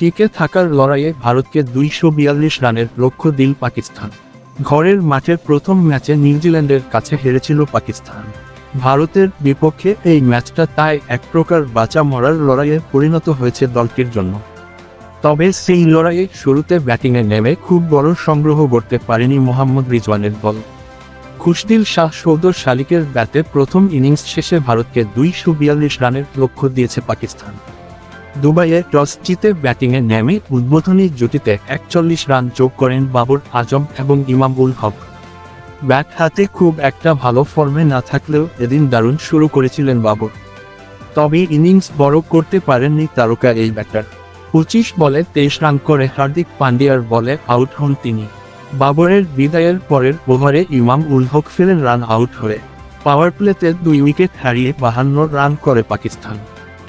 টিকে থাকার লড়াইয়ে ভারতকে দুইশো বিয়াল্লিশ রানের লক্ষ্য দিল পাকিস্তান। ঘরের মাঠের প্রথম ম্যাচে নিউজিল্যান্ডের কাছে হেরেছিল পাকিস্তান। ভারতের বিপক্ষে এই ম্যাচটা তাই এক প্রকার বাঁচা মরার লড়াইয়ে পরিণত হয়েছে দলটির জন্য। তবে সেই লড়াইয়ে শুরুতে ব্যাটিংয়ে নেমে খুব বড় সংগ্রহ করতে পারেনি মোহাম্মদ রিজওয়ানের দল। খুশদিল শাহ সৌদর শালিকের ব্যাটে প্রথম ইনিংস শেষে ভারতকে দুইশো বিয়াল্লিশ রানের লক্ষ্য দিয়েছে পাকিস্তান। দুবাইয়ে টস জিতে ব্যাটিংয়ে নেমে উদ্বোধনী জুটিতে একচল্লিশ রান যোগ করেন বাবর আজম এবং ইমাম উল হক। ব্যাট হাতে খুব একটা ভালো ফর্মে না থাকলেও এদিন দারুণ শুরু করেছিলেন বাবর। তবে ইনিংস বড় করতে পারেননি তারকা এই ব্যাটার। পঁচিশ বলে তেইশ রান করে হার্দিক পান্ডিয়ার বলে আউট হন তিনি। বাবরের বিদায়ের পরের ওভারে ইমাম উল হক ফেলেন রান আউট হয়ে। পাওয়ার প্লেতে দুই উইকেট হারিয়ে বাহান্ন রান করে পাকিস্তান।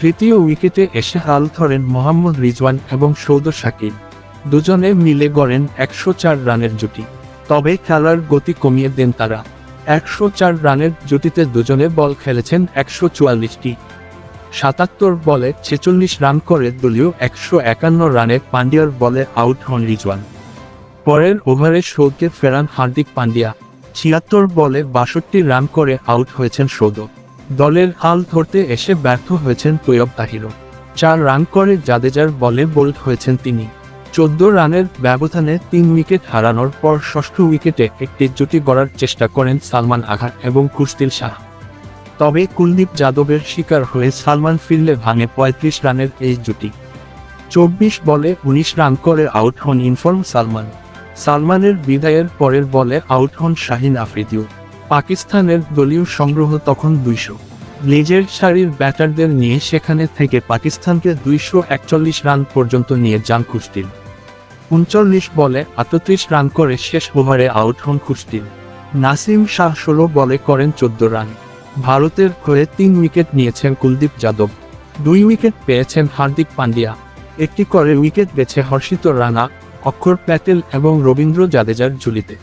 তৃতীয় উইকেটে এসে হাল ধরেন মোহাম্মদ রিজওয়ান এবং সৌদ শাকিব। দুজনে মিলে গড়েন একশো চার রানের জুটি। তবে খেলার গতি কমিয়ে দেন তারা। একশো চার রানের জুটিতে দুজনে বল খেলেছেন একশো চুয়াল্লিশটি। সাতাত্তর বলে ছেচল্লিশ রান করে দলীয় একশো একান্ন রানে পান্ডিয়ার বলে আউট হন রিজওয়ান। পরের ওভারে সৌদকে ফেরান হার্দিক পান্ডিয়া। ছিয়াত্তর বলে বাষট্টি রান করে আউট হয়েছেন সৌদ। দলের হাল ধরতে এসে ব্যর্থ হয়েছেন তৈয়ব তাহিরও। চার রান করে জাদেজার বলে বোল্ড হয়েছেন তিনি। চোদ্দ রানের ব্যবধানে তিন উইকেট হারানোর পর ষষ্ঠ উইকেটে একটি জুটি গড়ার চেষ্টা করেন সালমান আঘার এবং কুস্তিল শাহ। তবে কুলদীপ যাদবের শিকার হয়ে সালমান ফিরলে ভাঙে পঁয়ত্রিশ রানের এই জুটি। চব্বিশ বলে উনিশ রান করে আউট হন ইনফর্ম সালমান। সালমানের বিদায়ের পরের বলে আউট হন শাহিন আফ্রিদিও। পাকিস্তানের দলীয় সংগ্রহ তখন দুইশো। লেজের সারির ব্যাটারদের নিয়ে সেখানে থেকে পাকিস্তানকে দুইশো একচল্লিশ রান পর্যন্ত নিয়ে যান কুস্তিল উনচল্লিশ বলে আটত্রিশ রান করে শেষ ওভারে আউট হন কুস্তিল নাসিম শাহ ষোলো বলে করেন চোদ্দ রান। ভারতের হয়ে তিন উইকেট নিয়েছেন কুলদীপ যাদব। দুই উইকেট পেয়েছেন হার্দিক পান্ডিয়া। একটি করে উইকেট বেছে হর্ষিত রানা, অক্ষর প্যাটেল এবং রবীন্দ্র জাদেজার ঝুলিতে।